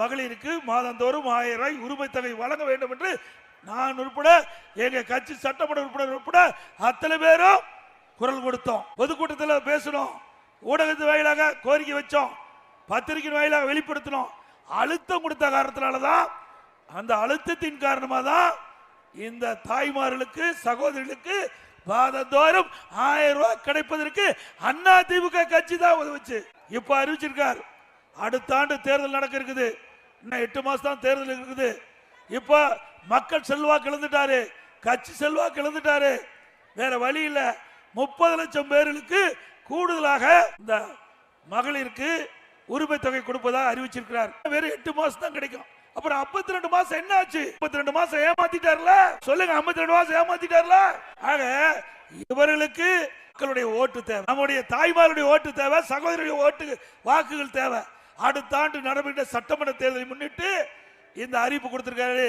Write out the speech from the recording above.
மகளிருக்கு மாதந்தோறும் ஆயிரம் ரூபாய் உரிமை தொகை வழங்க வேண்டும் என்று நான் உட்பட எங்க கட்சி சட்டமன்ற உறுப்பினர் உட்பட அத்தனை பேரும் குரல் கொடுத்தோம். பொதுக்கூட்டத்தில் பேசணும் ஊடகத்து வாயிலாக கோரிக்கை வச்சோம். பத்திரிகை வாயிலாக வெளிப்படுத்தினோம். அழுத்தம் கொடுத்த காரணத்தினால தான் அந்த அழுத்தத்தின் காரணமாக தான் இந்த தாய்மார்களுக்கு சகோதரிகளுக்கு மாதந்தோறும் ஆயிரம் ரூபாய் கிடைப்பதற்கு அண்ணா திமுக கட்சி தான் உதவுச்சு. இப்போ அறிவிச்சிருக்கார். அடுத்த ஆண்டு தேர்தல் நடக்க இருக்குது. இன்னும் எட்டு மாசம் தான் தேர்தல் இருக்குது. இப்போ மக்கள் செல்வாக்கு இழந்துட்டாரு. கட்சி செல்வாக்கு இழந்துட்டாரு. வேற வழி இல்ல. முப்பது லட்சம் பேர்களுக்கு கூடுதலாக இந்த மகளிருக்கு உரிமை தொகை கொடுப்பதாக அறிவிச்சிருக்கிறார். வெறும் எட்டு மாசம் தான் கிடைக்கும். அப்புறம் 52 ரெண்டு மாசம் என்ன ஆச்சு? 52 ரெண்டு மாசம் ஏமாத்திட்டார்ல? சொல்லுங்க 52 ரெண்டு மாசம் ஏமாத்திட்டார்ல? ஆக இவர்களுக்கு மக்களுடைய ஓட்டு தேவை. நம்முடைய தாய்மாருடைய ஓட்டு தேவை சகோதரருடைய ஓட்டு வாக்குகள் தேவை. அடுத்த ஆண்டு நடைபெற்ற சட்டமன்ற தேர்தலை முன்னிட்டு இந்த அறிவிப்பு கொடுத்திருக்காரு